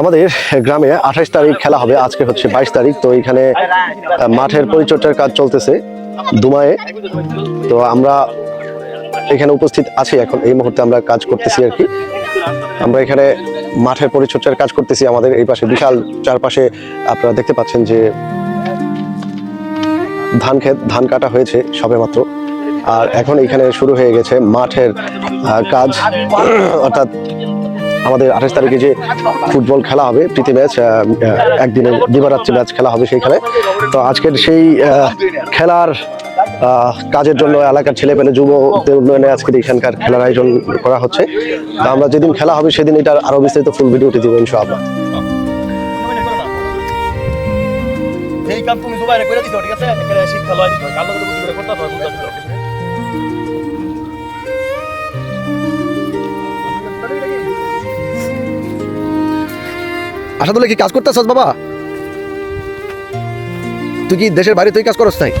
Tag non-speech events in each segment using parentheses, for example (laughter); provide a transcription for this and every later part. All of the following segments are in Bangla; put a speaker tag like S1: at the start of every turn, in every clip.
S1: আমাদের গ্রামে আঠাশ তারিখ খেলা হবে, আজকে হচ্ছে বাইশ তারিখ, তো এখানে মাঠের পরিচর্যার কাজ চলতেছে দুমায়ে। তো আমরা এখানে উপস্থিত আছি এখন, এই মুহূর্তে আমরা কাজ করতেছি আর কি। আমরা এখানে মাঠের পরিচর্যার কাজ করতেছি, আমাদের এই পাশে বিশাল চারপাশে আপনারা দেখতে পাচ্ছেন যে ধান ক্ষেত, ধান কাটা হয়েছে সবে মাত্র। আর এখন এখানে শুরু হয়ে গেছে মাঠের কাজ, অর্থাৎ আমাদের আঠাশ তারিখে যে ফুটবল খেলা হবে, প্রীতি ম্যাচ একদিনের দিবারাত্রি ম্যাচ খেলা হবে সেইখানে তো আজকের সেই খেলার কাজের জন্য এলাকার ছেলে পেলে যুবদের উন্নয়নে আজকের এখানকার খেলার আয়োজন করা হচ্ছে। তো আমরা যেদিন খেলা হবে সেদিন এটার আরও বিস্তারিত ফুল ভিডিওটি দিব ইনশাআল্লাহ।
S2: এই কাম তুমি দুবারে করে দিছো, ঠিক আছে? এখানে লয় দিছো, কালো করে করে করতে হবে
S1: আসাদুল্লাহ কি কাজ করতেছস বাবা? তুই কি দেশের বাইরে তুই কাজ করস নাই?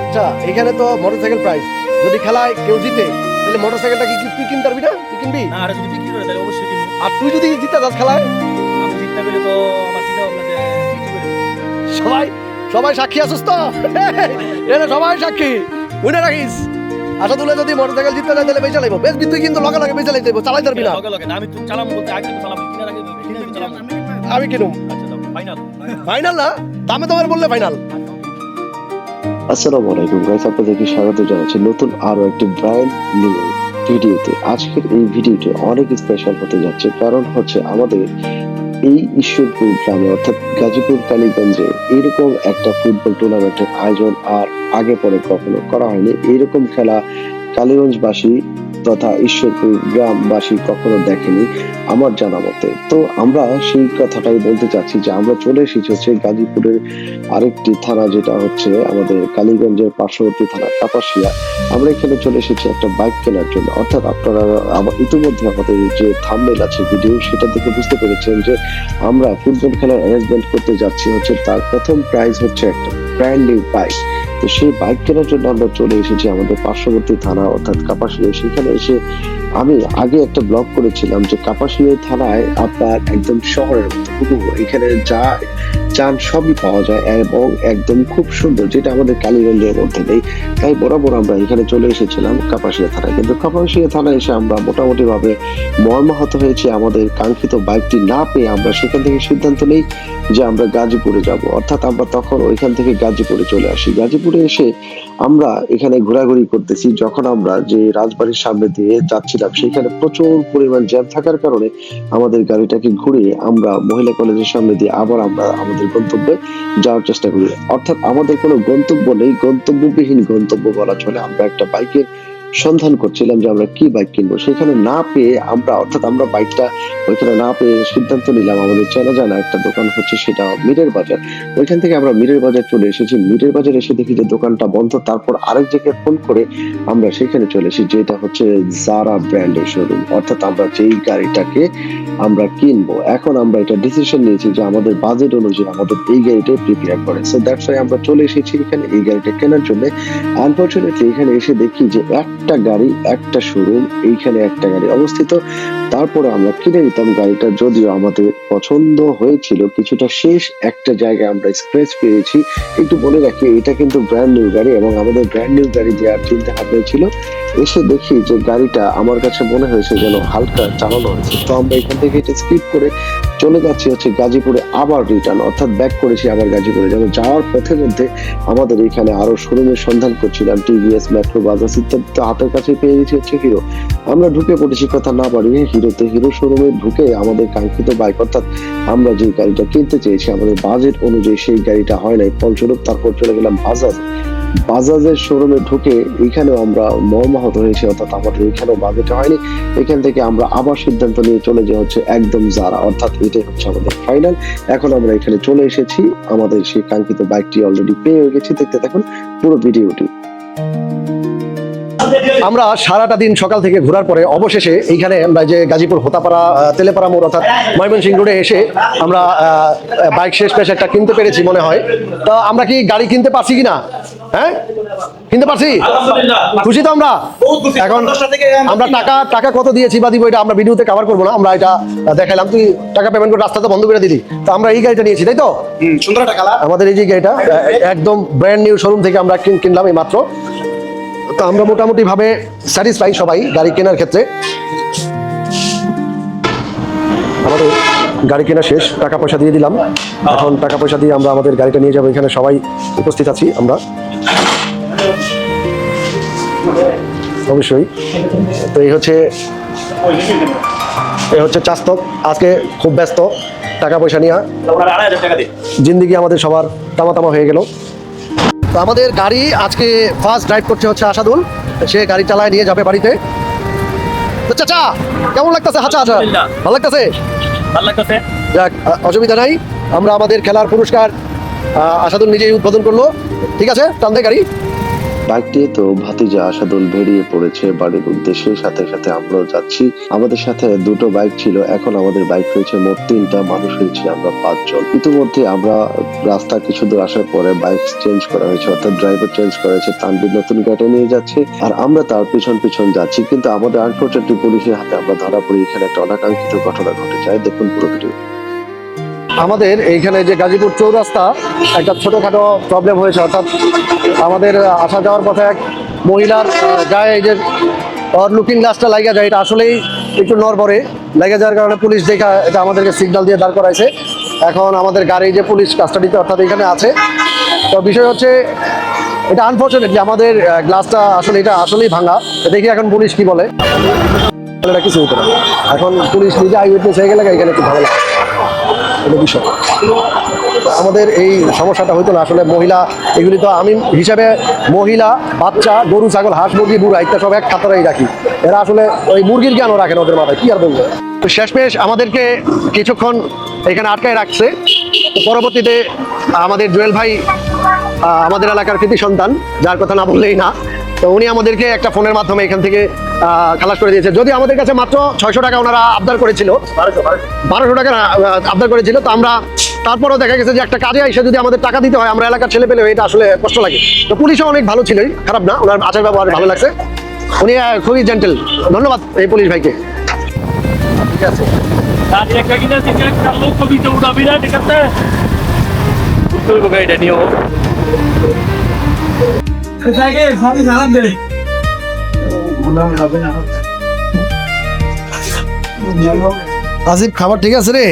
S1: আচ্ছা এখানে তো মোটরসাইকেল প্রাইস যদি খেলায় কেউ জিতে তাহলে মোটরসাইকেলটা কি কি- তুই কিনতে পারবি না? তুই কিনবি?
S2: না আর যদি বিক্রি করে তাহলে অবশ্যই কিনবো।
S1: আর তুই যদি জিতে যাস খেলায়?
S2: আমি জিততে পেলে তো আমার চিন্তা ভাবনা যে বিক্রি করে দিবো।
S1: সবাই সবাই সাক্ষী আছিস (laughs) তো? সবাই সাক্ষী। মনে রাখিস। আসাদুল্লাহ যদি মোটরসাইকেল জিততে যায় তাহলে বেঁচে লাগবো বেশ তুই কিন্তু লগে লগে বেঁচে লাইতে চালাই পারবি না।
S2: লগে লগে না আমি তো চালাম বলতে আগে চালাম কিনার আগে আমি
S1: কিনুম।
S2: আচ্ছা ফাইনাল
S1: ফাইনাল না? দামে তোমার বললে ফাইনাল
S3: আসসালামু আলাইকুম গাইস আপনাদেরকে স্বাগত জানাচ্ছি নতুন আরও একটি ব্র্যান্ড নিউ ভিডিওতে আজকের এই ভিডিওটি অনেক স্পেশাল হতে যাচ্ছে কারণ হচ্ছে আমাদের এই ঈশ্বরপুর গ্রামে, অর্থাৎ গাজীপুর কালীগঞ্জে এরকম একটা ফুটবল টুর্নামেন্টের আয়োজন আর আগে পরে কখনো করা হয়নি। এইরকম খেলা কালীগঞ্জবাসী তথা ঈশ্বরপুর গ্রামবাসী কখনো দেখেনি আমার জানা মতে। তো আমরা সেই কথাটাই বলতে চাচ্ছি যে আমরা চলে এসেছি হচ্ছে গাজীপুরের আরেকটি থানা, যেটা হচ্ছে আমাদের কালীগঞ্জের পার্শ্ববর্তী থানা, কাপাসিয়া। আমরা এখানে চলে এসেছি একটা বাইক কেনার জন্য। অর্থাৎ আপনারা ইতিমধ্যে আমাদের যে থাম্বনেল আছে ভিডিও, সেটা দেখে বুঝতে পেরেছেন যে আমরা ফুটবল খেলার অ্যারেঞ্জমেন্ট করতে যাচ্ছি হচ্ছে তার প্রথম প্রাইজ হচ্ছে একটা ব্র্যান্ড নিউ বাইক তো সেই বাইক কেনার জন্য আমরা চলে এসেছি আমাদের পার্শ্ববর্তী থানা, অর্থাৎ কাপাসিয়া সেখানে এসে আমি আগে একটা ব্লগ করেছিলাম যে কাপাসিয়া থানায় আপনার একদম শহরের মতো এখানে যা চান সবই পাওয়া যায় এবং একদম খুব সুন্দর, যেটা আমাদের কালীগঞ্জের মধ্যে নেই। তাই বরাবর আমরা এখানে চলে এসেছিলাম কাপাসিয়া থানায়। কিন্তু কাপাসিয়া থানায় এসে আমরা মোটামুটি ভাবে মর্মাহত হয়েছে আমাদের কাঙ্ক্ষিত বাইকটি না পেয়ে আমরা সেখান থেকে সিদ্ধান্ত নেই যে আমরা গাজীপুরে যাব। অর্থাৎ আমরা তখন ওইখান থেকে গাজীপুরে চলে আসি। গাজীপুরে এসে আমরা এখানে ঘোরাঘুরি করতেছি। যখন আমরা যে রাজবাড়ির সামনে দিয়ে যাচ্ছিলাম, সেখানে প্রচুর পরিমাণ জ্যাম থাকার কারণে আমাদের গাড়িটাকে ঘুরিয়ে আমরা মহিলা কলেজের সামনে দিয়ে আবার আমরা আমাদের গন্তব্যে যাওয়ার চেষ্টা করি। অর্থাৎ আমাদের কোনো গন্তব্য নেই, গন্তব্যবিহীন গন্তব্য বলা চলে। আমরা একটা বাইকের সন্ধান করছিলাম যে আমরা কি বাইক কিনবো। সেখানে না পেয়ে আমরা, অর্থাৎ আমরা বাইকটা ওইখানে না পেয়ে সিদ্ধান্ত নিলাম, আমাদের চেনা জানা একটা দোকান হচ্ছে সেটা মিরের বাজার। ওইখান থেকে আমরা মিরের বাজার চলে এসেছি। মিরের বাজার এসে দেখি যে দোকানটা বন্ধ, তারপর আরেক জায়গায় ফোন করে আমরা সেখানে চলে এসেছি, যেটা হচ্ছে জারা ব্র্যান্ডের শোরুম অর্থাৎ আমরা যেই গাড়িটাকে আমরা কিনবো। এখন আমরা এটা ডিসিশন নিয়েছি যে আমাদের বাজেট অনুযায়ী আমাদের এই গাড়িটাই প্রিপেয়ার করে। সো দ্যাটস ওয়াই আমরা চলে এসেছি এখানে এই গাড়িটা কেনার জন্য। আনফরচুনেটলি এখানে এসে দেখি যে একটা গাড়ি, একটা শোরুম এইখানে একটা গাড়ি অবস্থিত। তারপরে আমরা কিনে নিতাম গাড়িটা, যদিও আমাদের পছন্দ হয়েছিল। কিছুটা শেষ, একটা জায়গায় আমরা স্ক্র্যাচ পেয়েছি। একটু বলে রাখি, এটা কিন্তু ব্র্যান্ড নিউ গাড়ি এবং আমাদের ব্র্যান্ড নিউ গাড়ি দেওয়ার চিন্তা ভাবনা ছিল, এসে দেখি যে গাড়িটা আমার কাছে মনে হয়েছে যেন হালকা চালানো হয়েছে। তো আমরা এখান থেকে এটা স্কিপ করে চলে যাচ্ছি হচ্ছে গাজীপুরে আবার রিটার্ন অর্থাৎ ব্যাক করেছি আবার গাজীপুরে। যেন যাওয়ার পথের মধ্যে আমাদের এখানে আরও শোরুমের সন্ধান করছিলাম টিভিএস মেট্রো বাজাজ ইত্যাদি তো হাতের কাছে পেয়ে গেছি হচ্ছে হিরো আমরা ঢুকে পড়েছি, কথা না বাড়িয়ে হিরোতে হিরো শোরুমে ঢুকে আমাদের কাঙ্ক্ষিত বাইক অর্থাৎ আমরা যে গাড়িটা কিনতে চেয়েছি, আমাদের বাজেট অনুযায়ী সেই গাড়িটা হয় নাই। ফলস্বরূপ তারপর চলে গেলাম বাজাজ বাজাজের শোরুমে ঢুকে এখানেও আমরা মর্মাহত হয়েছি, অর্থাৎ আমাদের এখানেও বাজেট হয়নি। এখান থেকে আমরা আবার সিদ্ধান্ত নিয়ে চলে যাওয়া হচ্ছে একদম জারা অর্থাৎ এটাই হচ্ছে আমাদের ফাইনাল এখন আমরা এখানে চলে এসেছি, আমাদের সেই কাঙ্ক্ষিত বাইকটি অলরেডি পেয়ে গেছি। দেখতে থাকুন পুরো ভিডিওটি।
S1: আমরা সারাটা দিন সকাল থেকে ঘোরার পরে অবশেষে এইখানে আমরা যে গাজীপুর হোতাপাড়া তেলেপাড়া মোড়, অর্থাৎ ময়মনসিং রোডে এসে আমরা বাইক শেষ পেশ একটা কিনতে পেরেছি মনে হয়। তো আমরা কি গাড়ি কিনতে পারছি কিনা? হ্যাঁ? কিনতে পারছি? খুশি তো আমরা? এখন আমরা টাকা টাকা কত দিয়েছি বা দিব এটা আমরা ভিডিওতে কভার করব না। আমরা এটা দেখাইলাম। তুই টাকা পেমেন্ট করে রাস্তাতে বন্ধ করে দিলি। তো আমরা এই গাড়িটা নিয়েছি তাই তো?
S2: সুন্দর
S1: আমাদের এই যে গাড়িটা একদম ব্র্যান্ড নিউ শোরুম থেকে আমরা কিন- কিনলাম এই মাত্র। তো আমরা মোটামুটি ভাবে স্যাটিসফাই সবাই গাড়ি কেনার ক্ষেত্রে। আমাদের গাড়ি কেনা শেষ। টাকা পয়সা দিয়ে দিলাম। এখন টাকা পয়সা দিয়ে আমরা আমাদের গাড়িটা নিয়ে যাব। এখানে সবাই উপস্থিত আছি আমরা। অবশ্যই। তো এই হচ্ছে এই হচ্ছে চাস্তক আজকে খুব ব্যস্ত। টাকা পয়সা নিয়ে জিন্দিগি আমাদের সবার তামা তামা হয়ে গেল। তো আমাদের গাড়ি আজকে ফার্স্ট ড্রাইভ করছে হচ্ছে আসাদুল। সে গাড়ি চালায় নিয়ে যাবে বাড়িতে। তো চাচা কেমন লাগতেছে? হাচা হাচা।
S2: আলহামদুলিল্লাহ।
S1: ভালো লাগতেছে? যাক অসুবিধা নাই। আমরা আমাদের খেলার পুরস্কার আহ, আসাদুল নিজেই উদ্বোধন করল। ঠিক আছে টানতে গাড়ি।
S3: বাইকটি তো ভাতিজা আশাদুল বেরিয়ে পড়েছে বাড়ির উদ্দেশ্যে। সাথে সাথে আমরাও যাচ্ছি। আমাদের সাথে দুটো বাইক ছিল। এখন আমাদের বাইক হয়েছে মোট তিনটা। মানুষ হয়েছে আমরা পাঁচজন। ইতিমধ্যে আমরা রাস্তা কিছু দূর আসার পরে বাইক চেঞ্জ করা হয়েছে, অর্থাৎ ড্রাইভার চেঞ্জ করা হয়েছে তানবির নতুন গাড়ি নিয়ে যাচ্ছে আর আমরা তার পিছন পিছন যাচ্ছি। কিন্তু আমাদের আনফর্চুনেটলি পুলিশের হাতে আমরা ধরা পড়ি। এখানে একটা অনাকাঙ্ক্ষিত ঘটনা ঘটে যায়। দেখুন পুরো ভিডিও
S1: আমাদের এইখানে যে গাজীপুর চৌরাস্তা, একটা ছোটোখাটো প্রবলেম হয়েছে। অর্থাৎ আমাদের আসা যাওয়ার পথে এক মহিলার গায়ে এই যে ওর লুকিং গ্লাসটা লাগা যায়, এটা আসলেই একটু নড়বড়ে। লেগে যাওয়ার কারণে পুলিশ দেখা, এটা আমাদেরকে সিগন্যাল দিয়ে দাঁড় করাইছে। এখন আমাদের গাড়ি যে পুলিশ কাস্টাডিতে অর্থাৎ এখানে আছে। তো বিষয় হচ্ছে, এটা আনফর্চুনেটলি আমাদের গ্লাসটা আসলে এটা আসলেই ভাঙা। দেখি এখন পুলিশ কি বলে। কিছু হতো এখন পুলিশ নিজে আই হয়ে গেলে এখানে একটু ভালো লাগে। এটা বিষয়। আমাদের এই সমস্যাটা হইতো না, আসলে মহিলা, এগুলি তো আমি হিসাবে মহিলা, বাচ্চা, গরু, ছাগল, হাঁস, মুরগি, বুড়া ইত্যাদি সব এক খাতারাই রাখি। এরা আসলে ওই মুরগির জ্ঞানও রাখেন ওদের মাথায়, কি আর বলব? তো শেষমেশ আমাদেরকে কিছুক্ষণ এখানে আটকায় রাখছে। পরবর্তীতে আমাদের জুয়েল ভাই আমাদের এলাকার কৃতি সন্তান, যার কথা না বললেই না, তো উনি আমাদেরকে একটা ফোনের মাধ্যমে এখান থেকে খালাস করে দিয়েছে। যদি আমাদের কাছে মাত্র ছয়শো টাকা ওনারা আবদার করেছিল
S2: বারোশো
S1: টাকা আবদার করেছিল তো আমরা তারপরেও দেখা গেছে যে একটা কাজে এসে যদি আমাদের টাকা দিতে হয় আমরা এলাকার ছেলে পেলে এটা আসলে কষ্ট লাগে। তো পুলিশও অনেক ভালো ছিলই খারাপ না ওনার আচার ব্যবহার ভালো লাগছে। উনি খুবই জেন্টেল ধন্যবাদ এই পুলিশ ভাইকে। ঠিক আছে।
S2: ঠিক আছে? তুলবো গাড়িটা নিয়েও
S1: আসিফ খাবার ঠিক আছে রে?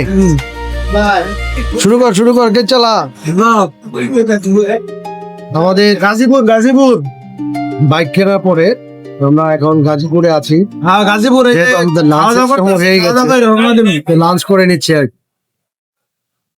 S1: শুরু কর শুরু কর কে চালা। আমাদের
S4: গাজীপুর গাজীপুর।
S1: বাইক কেনার পরে আমরা এখন গাজীপুরে আছি।
S4: হ্যাঁ গাজীপুর।
S1: হয়ে। লাঞ্চ করে নিচ্ছি আর কি।